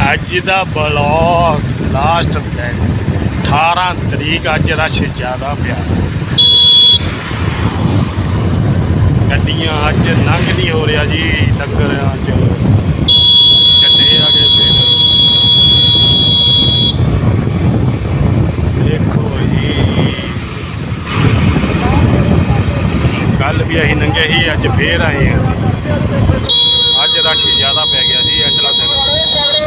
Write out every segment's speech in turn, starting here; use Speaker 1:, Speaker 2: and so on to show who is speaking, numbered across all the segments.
Speaker 1: ਅੱਜ ਦਾ blog last ਦਿਨ 18 ਤਰੀਕ ਅੱਜ ਰਸ਼ ਜ਼ਿਆਦਾ ਪਿਆ। ਗੱਡੀਆਂ ਅੱਜ ਲੰਘ ਨਹੀਂ ਹੋ ਰਿਹਾ ਜੀ ਲੰਗਰਾਂ ਚ। ਚੱਡੇ ਆ ਗਏ ਫਿਰ। ਦੇਖੋ ਜੀ। ਕੱਲ ਵੀ ਅਸੀਂ ਨੰਗੇ ਸੀ, ਅੱਜ ਫੇਰ ਆਏ ਹਾਂ ਅੱਜ ਰਸ਼ ਜ਼ਿਆਦਾ ਪੈ ਗਿਆ ਜੀ ਅਗਲਾ ਦਿਨ
Speaker 2: ਅਰੇ ਮੱਖੇ ਸਿੰਘ ਜੀ ਚਾਹ ਕੋਲੇ ਛੱਕ ਅਗਰ ਕਰਦਾ ਕਰ ਪਕੌੜਾ ਕਰਦਾ
Speaker 1: ਅੱਜ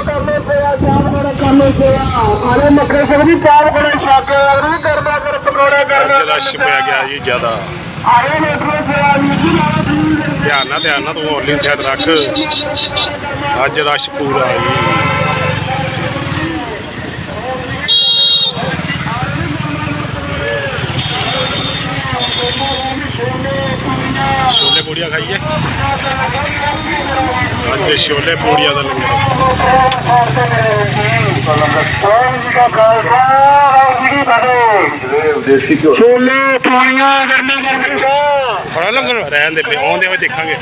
Speaker 1: ਰਸ਼ ਪੈ ਗਿਆ ਜੀ ਜ਼ਿਆਦਾ
Speaker 2: ਅਰੇ ਵੇਖੋ ਸੇਵਾ ਜੀ ਜੀ ਨਾਲ
Speaker 1: ਧਿਆਨ ਨਾਲ ਧਿਆਨ ਨਾਲ ਤੂੰ ਹੌਲੀ ਸਾਈਡ ਰੱਖ ਅੱਜ ਰਸ਼ ਪੂਰਾ ਜੀ ਛੋਲੇ ਪੂੜੀਆਂ ਖਾਈਏ ਅੱਜ ਛੋਲੇ ਪੂੜੀਆਂ ਦਾ ਲੰਗਰ
Speaker 2: ਛੋਲੇ ਗਰਮੀ ਗਰਮੀ
Speaker 1: ਫੜਾ ਲੰਗਰ। ਰਹਿਣ ਦੇ ਪਏ ਆਉਂਦੇ ਹੋਏ ਦੇਖਾਂਗੇ।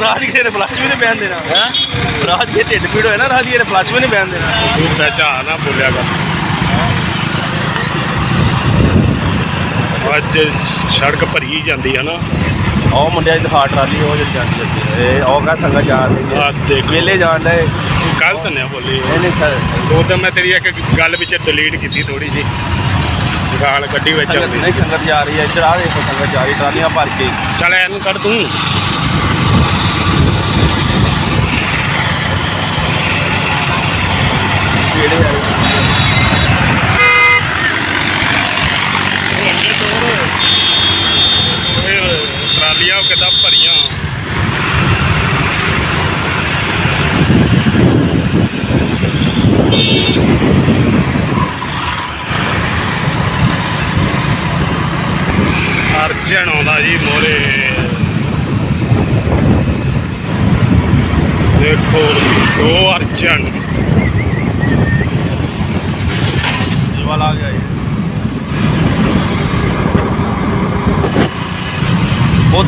Speaker 3: ਰਾਜ ਕਿਸੇ ਨੇ ਫਲਸ਼ ਵੀ ਨਹੀਂ ਬੈਨ ਦੇਣਾ। ਹੈ? ਰਾਜ ਢਿੱਡ ਪੀੜ ਹੋਇਆ ਨਾ ਰਾਜ ਫਲਸ਼ ਵੀ ਨਹੀਂ ਬੈਨ ਦੇਣਾ।
Speaker 1: ਤੂੰ ਪਹਿਚਾਨ ਨਾ ਬੋਲਿਆ ਕਰ। ਅੱਜ ਸੜਕ ਭਰੀ ਜਾਂਦੀ ਹੈ ਨਾ।
Speaker 3: ਉਹ ਮੁੰਡਿਆਂ ਦੀ ਹਾਰਟ ਟਰਾਲੀ ਉਹ ਜਿਹੜੀ ਜਾਂਦੀ ਹੈ ਇਹ ਉਹ ਕਾ ਸੰਗਾ ਜਾ ਰਹੀ
Speaker 1: ਆ। ਦੇਖ
Speaker 3: ਮੇਲੇ ਜਾਣ
Speaker 1: ਤੂੰ ਗਲਤ ਨਾ ਬੋਲੀ।
Speaker 3: ਨਹੀਂ ਨਹੀਂ ਸਰ।
Speaker 1: ਉਹ ਤਾਂ ਮੈਂ ਤੇਰੀ ਇੱਕ ਗੱਲ ਵਿੱਚ ਡਿਲੀਟ ਕੀਤੀ ਥੋੜੀ ਜੀ ਗਾਲ ਕੱਢੀ ਵਿੱਚ
Speaker 3: ਸੰਗਤ
Speaker 1: ਆਉਂਦੀ।
Speaker 3: ਨਹੀਂ ਸੰਗਤ ਜਾ ਰਹੀ ਹੈ ਇੱਧਰ ਆ ਦੇਖੋ ਸੰਗਤ ਜਾ ਰਹੀ ਟਰਾਲੀਆਂ ਭਰ ਕੇ।
Speaker 1: ਚੱਲ ਇਹਨੂੰ ਕੱਢ ਤੂੰ।
Speaker 3: ਕਿਹੜੇ ਆ
Speaker 1: ਇਹ ਟਰਾਲੀਆਂ ਕਿੱਦਾਂ ਭਰੀਆਂ ਅਰਜਨ ਆਉਂਦਾ ਜੀ ਮੋਰੇ ਦੇਖੋ ਦੋ ਅਰਜਨ
Speaker 3: ਇਹ ਵਾਲਾ ਆ ਗਿਆ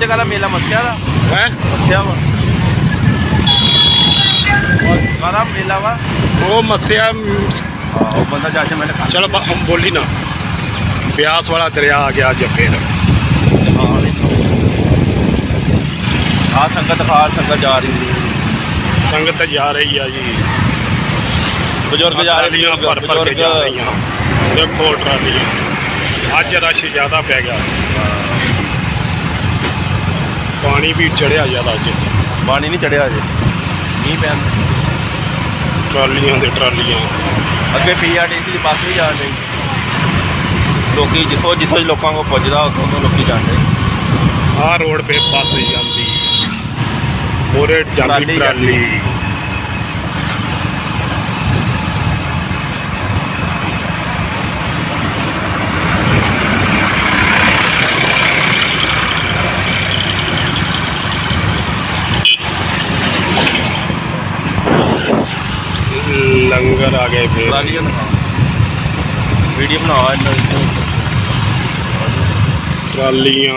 Speaker 3: ਉਹਤੇ ਕਾਲਾ ਮੇਲਾ ਮੱਸਿਆ ਦਾ।
Speaker 1: ਹੈ?
Speaker 3: ਮੱਸਿਆ ਵਾ। ਉਹ ਕਾਲਾ ਮੇਲਾ ਵਾ।
Speaker 1: ਉਹ ਮੱਸਿਆ
Speaker 3: ਹਾਂ, ਉਹ ਬੰਦਾ ਜਾ ਕੇ ਮੈਨੇ ਖਾ
Speaker 1: ਚਲ ਬੋਲੀ ਨਾ। ਬਿਆਸ ਵਾਲਾ ਦਰਿਆ ਆ ਗਿਆ ਅੱਜ ਫੇਰ
Speaker 3: ਆ ਸੰਗਤ ਖਾਲ ਸੰਗਤ ਜਾ ਰਹੀ ਸੀ
Speaker 1: ਸੰਗਤ ਜਾ ਰਹੀ ਆ ਜੀ।
Speaker 3: ਬਜ਼ੁਰਗ ਜਾ ਰਹੇ
Speaker 1: ਟਰਾਲੀਆਂ ਭਰ ਭਰ ਕੇ ਜਾ ਰਹੀਆਂ। ਦੇਖੋ ਟਰਾਲੀਆਂ। ਅੱਜ ਰਸ਼ ਜ਼ਿਆਦਾ ਪੈ ਗਿਆ। ਪਾਣੀ ਵੀ ਚੜਿਆ ਜ਼ਿਆਦਾ ਅੱਜ
Speaker 3: ਪਾਣੀ ਨਹੀਂ ਚੜਿਆ ਅਜੇ ਮੀਂਹ ਪੈਣ
Speaker 1: ਟਰਾਲੀਆਂ ਦੇ ਟਰਾਲੀਆਂ।
Speaker 3: ਅੱਗੇ ਪੀਆਰਟੀਸੀ ਦੀ ਬੱਸ ਵੀ ਜਾਣ ਰਹੀ ਲੋਕੀ ਜਿੱਥੋਂ ਜਿੱਥੋਂ ਲੋਕਾਂ ਕੋਲ ਪੁੱਜਦਾ ਉੱਥੋਂ ਤੋਂ ਲੋਕੀ ਜਾਂਦੇ
Speaker 1: ਆਹ ਰੋਡ 'ਤੇ ਬੱਸ ਜਾਂਦੀ। ਮੋਰੇ ਜਾਂਦੀ
Speaker 3: ਟਰਾਲੀ
Speaker 1: ਲੰਗਰ ਆ ਗਏ ਫੇਰ।
Speaker 3: ਵੀਡੀਓ ਬਣਾਵਾ ਇਹਨਾਂ ਦੀ।
Speaker 1: ਟਰਾਲੀਆਂ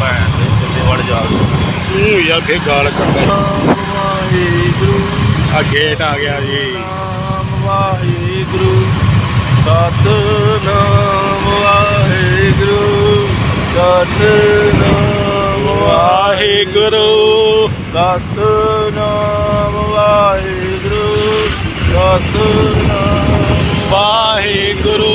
Speaker 3: ਭੈਣ ਦੇ ਕਿੱਥੇ ਵੜ ਜਾ
Speaker 1: ਉਹ ਯਾਰ ਫੇਰ ਗਾਲ ਕੱਢਦਾ
Speaker 3: ਵਾਹਿਗੁਰੂ
Speaker 1: ਆ ਗੇਟ ਆ ਗਿਆ ਜੀ।
Speaker 3: ਨਾਮ ਵਾਹਿਗੁਰੂ ਸਤਨਾਮ ਵਾਹਿਗੁਰੂ ਸਤਨਾਮ
Speaker 1: ਵਾਹਿਗੁਰੂ
Speaker 3: ਸਤਨਾਮ ਵਾਹਿਗੁਰੂ ਸਤਨਾਮ
Speaker 1: ਵਾਹਿਗੁਰੂ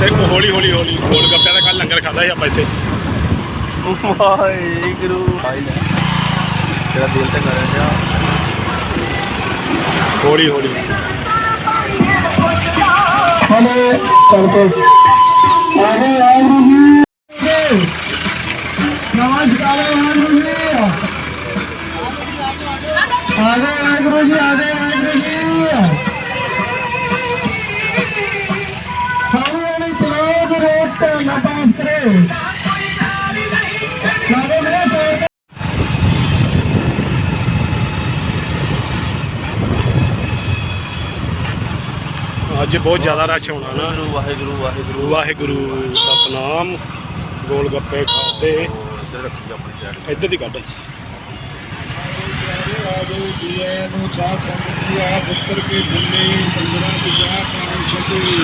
Speaker 1: ਦੇਖੋ ਹੌਲੀ ਹੌਲੀ ਹੌਲੀ ਗੋਲ ਗੱਪਿਆਂ ਦਾ ਕੱਲ ਲੰਗਰ ਖਾਦਾ ਸੀ ਆਪਾਂ ਇੱਥੇ
Speaker 3: ਵਾਹਿਗੁਰੂ। ਤੇਰਾ ਦਿਲ ਤੇ ਕਰਨ ਜਾ
Speaker 1: ਹੌਲੀ ਹੌਲੀ
Speaker 2: ਹਲੇ
Speaker 1: ਅੱਜ ਬਹੁਤ ਜ਼ਿਆਦਾ ਰਸ਼ ਹੋਣਾ ਨਾ।
Speaker 3: ਵਾਹਿਗੁਰੂ ਵਾਹਿਗੁਰੂ ਵਾਹਿਗੁਰੂ।
Speaker 1: ਵਾਹਿਗੁਰੂ ਸਤਨਾਮ। ਗੋਲ ਗੱਪੇ ਖਾਦੇ
Speaker 3: ਇੱਧਰ ਰੱਖੀ ਆਪਣੀ ਸਾਈਡ
Speaker 1: ਇੱਧਰ ਦੀ ਕੱਢ।
Speaker 2: ਨੂੰ ਚਾਹ ਸੰਗਤੀ ਆ ਪੁੱਤਰ ਕੇ ਬੁੱਲੇ ਦੀ ਚਾਹ ਪਾਣ ਛੱਡੀ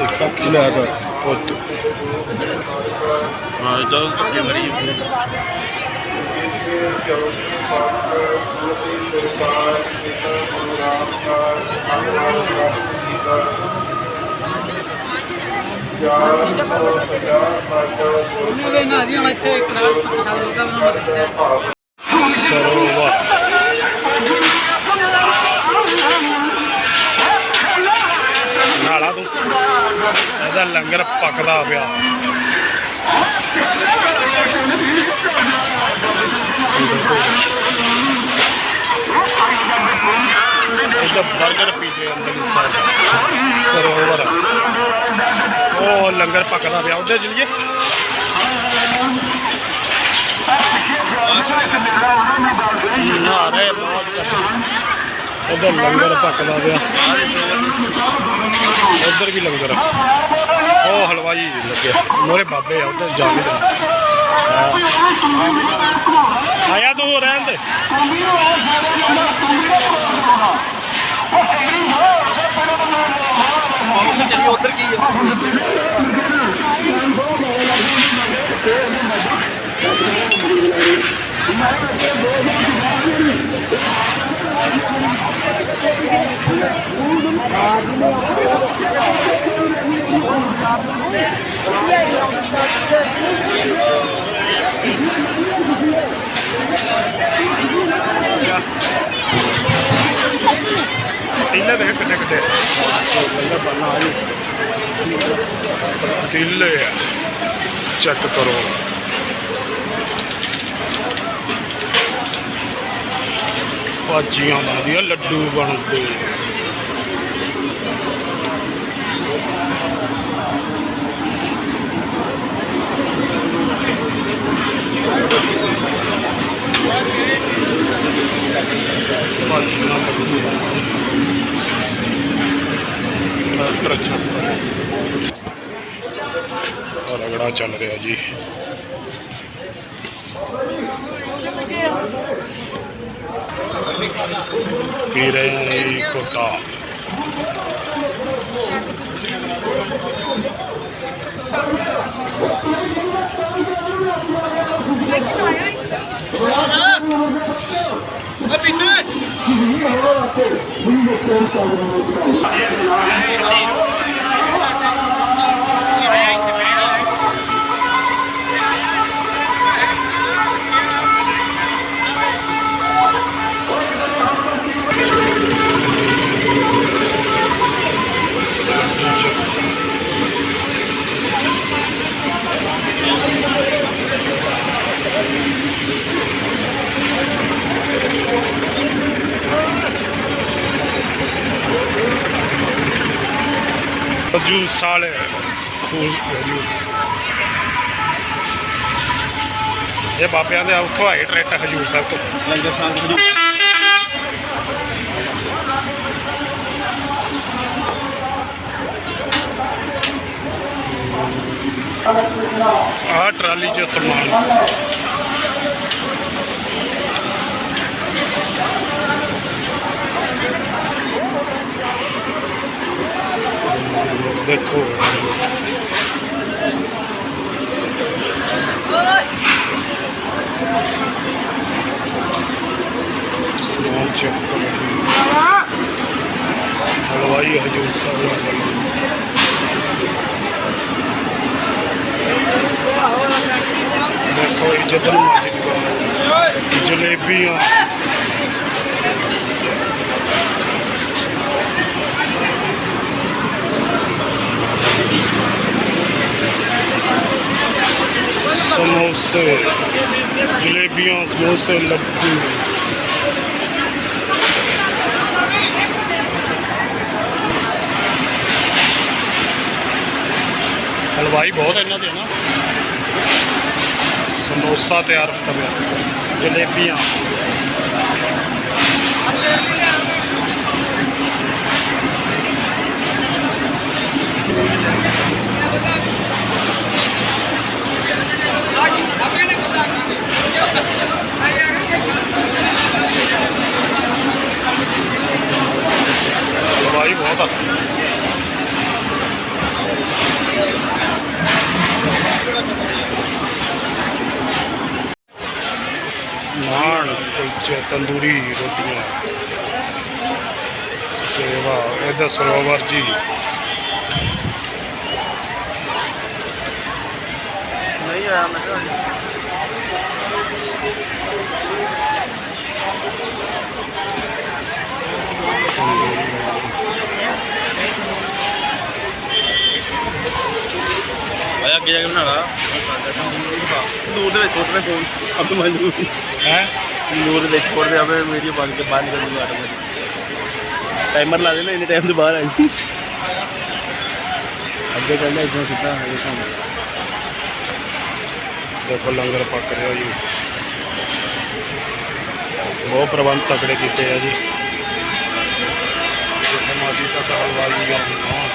Speaker 2: ਕਰ
Speaker 1: ਉਹ
Speaker 3: ਹਾਂ ਇਦਾਂ ਅੱਗੇ ਮਰੀ
Speaker 4: ਉਹਨੇ ਵੇ ਨਾ ਦੀ ਹੁਣ ਇੱਥੇ ਇੱਕ ਰਾਜ ਤੋਂ ਪਛਾਣ ਲੋਕਾਂ ਨੂੰ ਮੈਂ ਦੱਸਿਆ।
Speaker 1: ਲੰਗਰ ਪੱਕਦਾ ਪਿਆ। ਇਹਦਾ 버ਗਰ ਪੀਜੇ ਅੰਦਰ ਹੀ ਸਾਈਡ ਸਰੋਵਰ ਉਹ ਲੰਗਰ ਪੱਕਦਾ ਪਿਆ। ਉੱਧਰ ਚਲੀਏ। ਨਾ ਰਹੇ, ਬਹੁਤ ਉਧਰ ਲੰਗਰ ਪੱਕਦਾ ਪਿਆ। ਉਧਰ ਵੀ ਲੰਗਰ। ਉਹ ਹਲਵਾਈ ਲੱਗਿਆ। ਮੋਰੇ ਬਾਬੇ ਆ, ਉਧਰ ਜਾ ਕੇ। ਆਇਆ ਤੂੰ ਰਹਿਣ ਦੇ।
Speaker 3: ਉਧਰ ਕੀ ਹੈ
Speaker 1: ਟਿੱਲੇ ਦੇਖ ਕਿੱਡੇ ਕਿੱਡੇ? ਪਹਿਲਾਂ ਬੰਨਾ ਆ। ਜੀ ਟਿੱਲੇ ਆ ਚੈੱਕ ਕਰੋ। ਭਾਜੀਆਂ ਬਣਦੀਆਂ ਲੱਡੂ ਬਣਦੇ। ਰਗੜਾ ਚੱਲ ਰਿਹਾ ਜੀ। ਪੀ ਰਹੇ ਹਾਂ ਕੋਟਾ ਅਬਿੰਦਰ ਹਜੂਸ ਵਾਲੇ ਸਕੂਲ ਹਜੂਸ ਇਹ ਬਾਬਿਆਂ ਦੇ ਉੱਥੋਂ ਆਏ ਟਰੈਕਟਰ ਹਜੂਰ ਸਾਹਿਬ ਤੋਂ।
Speaker 3: ਲੰਗਰ ਸ਼ਾਂਤ ਜੀ
Speaker 1: ਆਹ ਟਰਾਲੀ 'ਚ ਸਮਾਨ। ਦੇਖੋ। ਸਮਾਨ ਚੈੱਕ ਕਰੋ ਹਲਵਾਈ ਹਜੂਰ ਸਾਹਿਬ ਵਾਲਾ ਦੇਖੋ ਇਹ ਜਦਨ ਮਾਜੀ ਜਲੇਬੀਆਂ। ਸਮੋਸੇ ਜਲੇਬੀਆਂ ਸਮੋਸੇ ਲੱਡੂ ਹਲਵਾਈ ਬਹੁਤ ਇਹਨਾਂ ਦੇ ਨਾ ਸਮੋਸਾ ਤਿਆਰ ਕਰ ਰਿਹਾ ਜਲੇਬੀਆਂ ਹਲਵਾਈ ਬਹੁਤ ਆ। ਨਾਨ ਕੁਲਚੇ ਤੰਦੂਰੀ ਰੋਟੀਆਂ। ਸੇਵਾ ਇਹਦਾ ਸਰੋਵਰ ਜੀ।
Speaker 3: ਨਹੀਂ ਆਇਆ ਮੈਂ ਆਇਆ ਅੱਗੇ ਜਾ ਕੇ ਬਣਾਣਾ ਦੂਰ ਦੇ ਵਿੱਚ ਸੁੱਟ ਦੇ ਫੋਨ ਅਬ ਮਜਬੂਰ
Speaker 1: ਹੈ?
Speaker 3: ਦੂਰ ਦੇ ਵਿੱਚ ਸੁੱਟ ਦੇ ਆਪੇ ਵੀਡੀਓ ਬਣ ਕੇ ਬਾਹਰ ਨਿਕਲ ਜੂਗਾ ਆਟੋਮੈਟਿਕ ਟਾਈਮਰ ਲਾ ਦੇਣਾ ਇੰਨੇ ਟਾਈਮ ਤੋਂ ਬਾਹਰ ਆਈ ਅੱਗੇ ਕਹਿੰਦਾ ਇਦਾਂ ਸਿੱਧਾ ਹੈ ਸਾਹਮਣੇ।
Speaker 1: ਦੇਖੋ ਲੰਗਰ ਪੱਕ ਰਿਹਾ ਜੀ। ਬਹੁਤ ਪ੍ਰਬੰਧ ਤਕੜੇ ਕੀਤੇ ਆ ਜੀ। ਜਿੱਥੇ ਮਾਦੀ ਤੱਕ ਹਲਵਾਈ ਆ ਸ਼ਮੂਲੀਅਤ